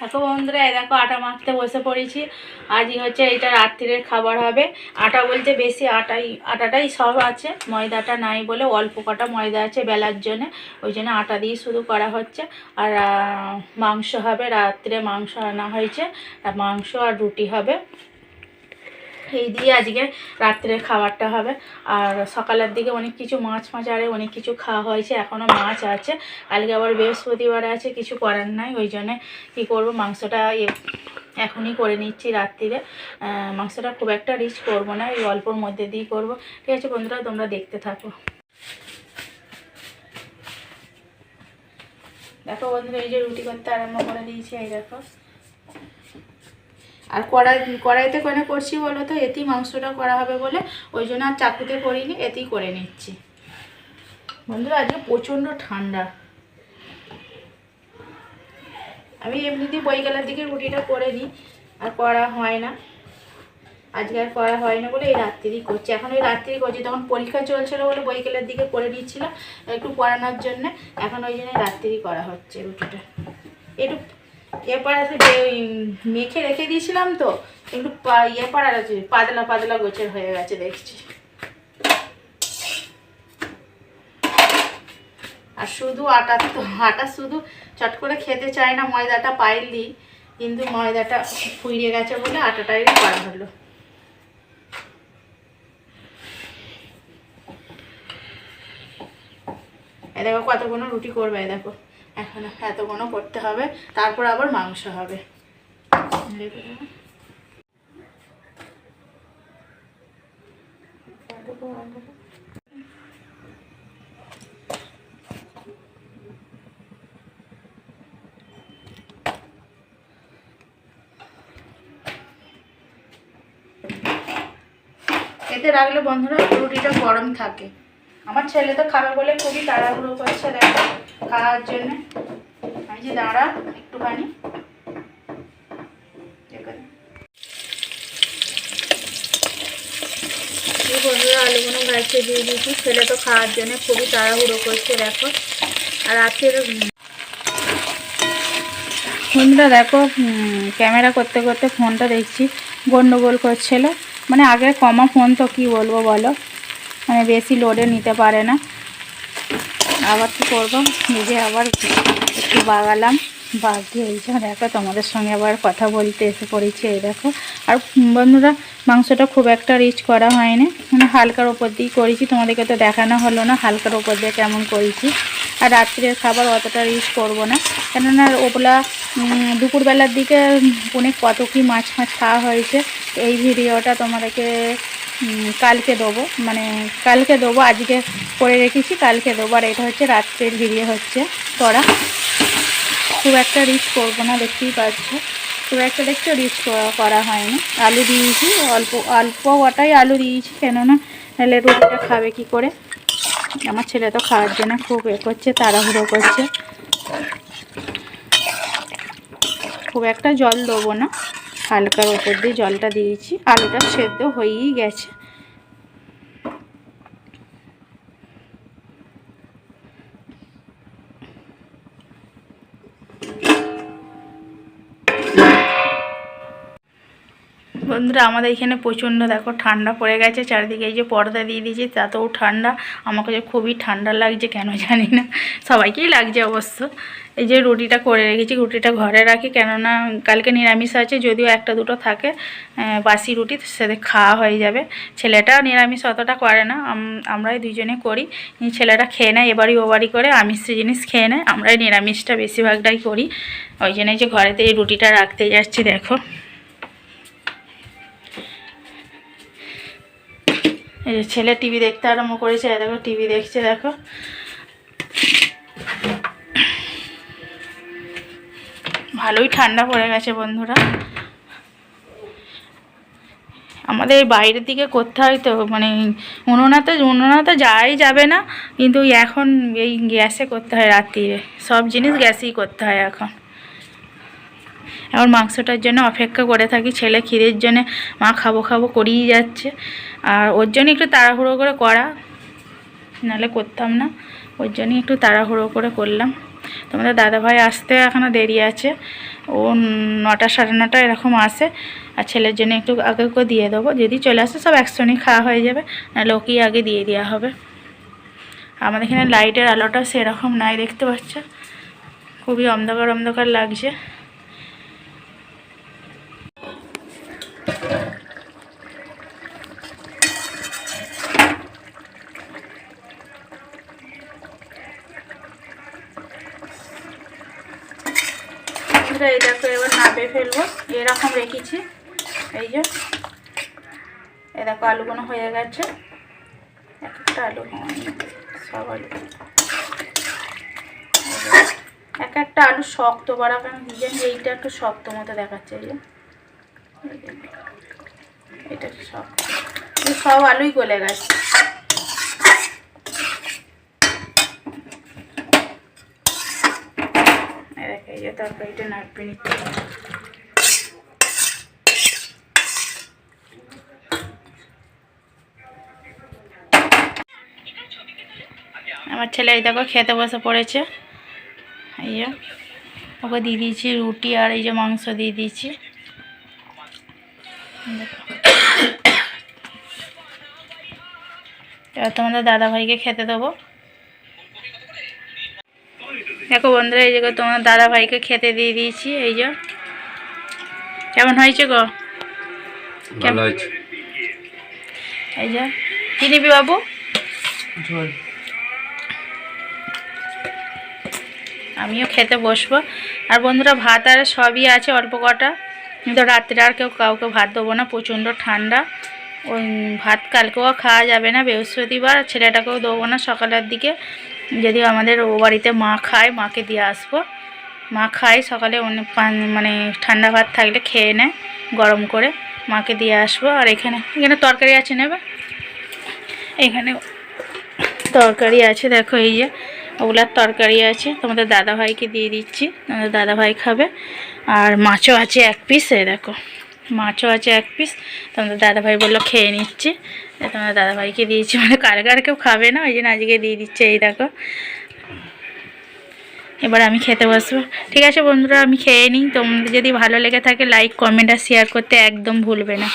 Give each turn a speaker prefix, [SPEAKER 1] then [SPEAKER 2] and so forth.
[SPEAKER 1] দেখো বন্ধুরা দেখো আটা মাখতে বসে পড়েছি। আজই হচ্ছে এটা রাত্রিরের খাবার হবে। আটা বলতে বেশি আটাই, আটাটাই সব আছে। ময়দাটা নাই বলে অল্প কটা ময়দা আছে বেলার জন্যে। ওই জন্য আটা দিয়ে শুরু করা হচ্ছে। আর মাংস হবে, রাত্রে মাংস আনা হয়েছে। মাংস আর রুটি হবে। এই দিয়ে আজকে রাত্রের খাবারটা হবে। আর সকালের দিকে অনেক কিছু মাছ ফাছ আরে অনেক কিছু খাওয়া হয়েছে এখনও মাছ আছে। কালকে আবার বৃহস্পতিবার আছে, কিছু করার নাই, ওই জন্যে কী করব, মাংসটা এখনই করে নিচ্ছি রাত্রিরে। মাংসটা খুব একটা রিচ করব না, এই অল্পর মধ্যে দিয়ে করব। ঠিক আছে বন্ধুরা, তোমরা দেখতে থাকো। দেখো বন্ধুরা, এই যে রুটি করতে আরম্ভ করে দিয়েছি, এই দেখো। আর কড়াই, কড়াইতে করে করছি বলো তো? এতেই মাংসটা করা হবে বলে। ওই জন্য আর চাকুতে করিনি, এতেই করে নিচ্ছি। বন্ধুরা, আজকে প্রচণ্ড ঠান্ডা। আমি এমনিতেই বৈকালের দিকে রুটিটা করে নিই, আর করা হয় না। আজকে আর করা হয় না বলে এই রাত্রিই করছি। এখন ওই রাত্রি করছি, তখন পরীক্ষা চলছিল বলে বৈকালের দিকে করে নিচ্ছিলাম, একটু পড়ানোর জন্য। এখন ওই জন্য রাত্রি করা হচ্ছে রুটিটা। একটু এরপর আছে মেখে রেখে দিয়েছিলাম তো, একটু পা- ইয়ে আছে, পাতলা পাতলা গোছের হয়ে গেছে, দেখছি। আর শুধু আটা তো, আটা শুধু চট করে খেতে চায় না, ময়দাটা পাইল কিন্তু ময়দাটা ফুইরে গেছে বলে আটাটাই করা হলো। এ দেখো কতগুলো রুটি করবে দেখো। এখন এতগুলো করতে হবে তারপর আবার মাংস হবে। এতে রাখলে বন্ধুরা রুটিটা গরম থাকে। আমার ছেলে তো খাবে বলে খুবই তাড়াহুড়ো করছে, দেখো, খাওয়ার জন্য। আমি যে দাঁড়া, একটুখানি। বন্ধুরা, আলুগুলো গাছে দিয়ে দিয়েছি। ছেলে তো খাওয়ার জন্য খুবই তাড়াহুড়ো করছে, দেখো। আর আজকের বন্ধুরা, দেখো ক্যামেরা করতে করতে ফোনটা দেখছি। গন্ডগোল করছিল। মানে আগে কমা ফোন তো কি বলব বলো? মানে বেশি লোডে নিতে পারে না। আবার কি করব? নিজে আবার একটু বাগালাম। বাগিয়ে এই যে দেখো, তোমাদের সঙ্গে আবার কথা বলতে এসে পড়েছি, এই দেখো। আর বন্ধুরা, মাংসটা খুব একটা রিচ করা হয়নি। মানে হালকার ওপর দিয়েই করেছি, তোমাদেরকে তো দেখানো হলো না হালকার ওপর দিয়ে কেমন করেছি। আর রাত্রের খাবার অতটা রিচ করব না। কেননা ওগুলা দুপুরবেলার দিকে অনেক কত কি মাছ ফাছ খাওয়া হয়েছে এই ভিডিওটা তোমাদেরকে কালকে দেবো। মানে কালকে দেবো, আজকে করে রেখেছি, কালকে দেবো। আর এটা হচ্ছে রাত্রের ভিডিও হচ্ছে করা। খুব একটা রিচ করব না, দেখতেই পাচ্ছ। খুব একটা দেখতে রিচ করা হয়নি। আলু দিয়েছি, অল্প অল্প কটাই আলু দিয়েছি, কেননা নাহলে রুটিটা খাবে কি করে? আমার ছেলে তো খাওয়ার জন্য খুব এ করছে, তাড়াহুড়ো করছে। খুব একটা জল দেবো না। হালকার ওপর দিয়ে জলটা দিয়েছি। আলুটা সেদ্ধ হয়েই গেছে। বন্ধুরা, আমাদের এখানে প্রচণ্ড দেখো ঠান্ডা পড়ে গেছে। চারিদিকে এই যে পর্দা দিয়ে দিয়েছি, তাতেও ঠান্ডা। আমাকে যে খুবই ঠান্ডা লাগছে, কেন জানি না। সবাইকেই লাগছে অবশ্য। এই যে রুটিটা করে রেখেছি, রুটিটা ঘরে রাখি, কেননা কালকে নিরামিষ আছে, যদিও একটা দুটো থাকে বাসি রুটি সাথে খাওয়া হয়ে যাবে। ছেলেটা নিরামিষ অতটা করে না আমরাই দুজনে করি। ছেলেটা খেয়ে নেয়, এবারই ওবারই করে, আমিষ জিনিস খেয়ে নেয়, আমরাই নিরামিষটা বেশিরভাগটাই করি। ওই জন্য যে ঘরেতে এই রুটিটা রাখতে যাচ্ছি, দেখো। এই যে ছেলে টিভি দেখতে আরম্ভ করেছে দেখো, টিভি দেখছে, দেখো। ভালোই ঠান্ডা পড়ে গেছে, বন্ধুরা। আমাদের বাইরের দিকে করতে হয় তো মানে উনুনাতে উনুনাতে যাই যাবে না, কিন্তু এখন এই গ্যাসে করতে হয়, রাত্রিরে। সব জিনিস গ্যাসেই করতে হয় এখন। এখন মাংসটার জন্য অপেক্ষা করে থাকি, ছেলে ক্ষীরের জন্য, মা খাব খাব করিয়ে যাচ্ছে। আর ওর জন্য একটু তাড়াহুড়ো করে করা, নাহলে করতাম না। ওর জন্যই একটু তাড়াহুড়ো করে করলাম। তোমাদের দাদাভাই আসতে এখনও দেরি আছে। ও নটা সাড়ে নটা এরকম আসে। আর ছেলের জন্য একটু আগে করে দিয়ে দেবো। যদি চলে আসে সব একসঙ্গে খাওয়া হয়ে যাবে। নাহলে ওকেই আগে দিয়ে দেওয়া হবে। আমাদের এখানে লাইটের আলোটা সেরকম নাই, দেখতে পাচ্ছ? খুবই অন্ধকার অন্ধকার লাগছে। এটা এই দেখো, এবার নাপে ফেলব। এরকম রেখেছি। এই যে, এই দেখো আলুগুলো হয়ে গেছে। এক একটা আলু সব আলু। এক একটা আলু শক্ত, বড়া কেন ডিজাইন এইটা একটু শক্ত মতো দেখাচ্ছে, এই যে। এটা শক্ত? সব আলুই গলে গেছে। এই যে তরকারিটা নাড়বে নিচ্ছে। আমার ছেলে এই দেখো খেতে বসে পড়েছে। এই যে, ওকে দিয়ে দিয়েছি রুটি আর এই যে মাংস দিয়ে দিয়েছি। এবার তোমাদের দাদাভাইকে খেতে দেবো। দেখো বন্ধুরা এই যে গো তোমার দাদাভাইকে খেতে দিয়ে দিয়েছি এই যে। কেমন হয়েছে গো?
[SPEAKER 2] ভালো হয়েছে।
[SPEAKER 1] এই যে কি নিবি বাবু? আমিও খেতে বসবো। আর বন্ধুরা ভাত আর সবই আছে অল্প কটা। কিন্তু রাত্রে আর কেউ কাউকে ভাত দেবো না প্রচণ্ড ঠান্ডা। ওই ভাত কালকেও খাওয়া যাবে না বৃহস্পতিবার। ছেলেটাকেও দেবো না সকালের দিকে। যদি আমাদের ও বাড়িতে মা খায়, মাকে দিয়ে আসব। মা খায়, সকালে অনেক মানে ঠান্ডা ভাত থাকলে খেয়ে নেয়, গরম করে মাকে দিয়ে আসব। আর এখানে এখানে তরকারি আছে নেবে এখানে তরকারি আছে, দেখো এই যে, ওগুলার তরকারি আছে। তোমাদের দাদাভাইকে দিয়ে দিচ্ছি, তোমাদের দাদাভাই খাবে। আর মাছও আছে এক পিস এই দেখো। মাছও আছে এক পিস তোমাদের দাদাভাই বলল, খেয়ে নিচ্ছে। তোমাদের দাদাভাইকে দিয়েছি। মানে কার কার কেউ খাবে না, ওই জন্য আজকে দিয়ে দিচ্ছে এই দেখো। এবার আমি খেতে বসবো। ঠিক আছে বন্ধুরা, আমি খেয়ে নিই। তোমাদের যদি ভালো লেগে থাকে লাইক কমেন্ট আর শেয়ার করতে একদম ভুলবে না।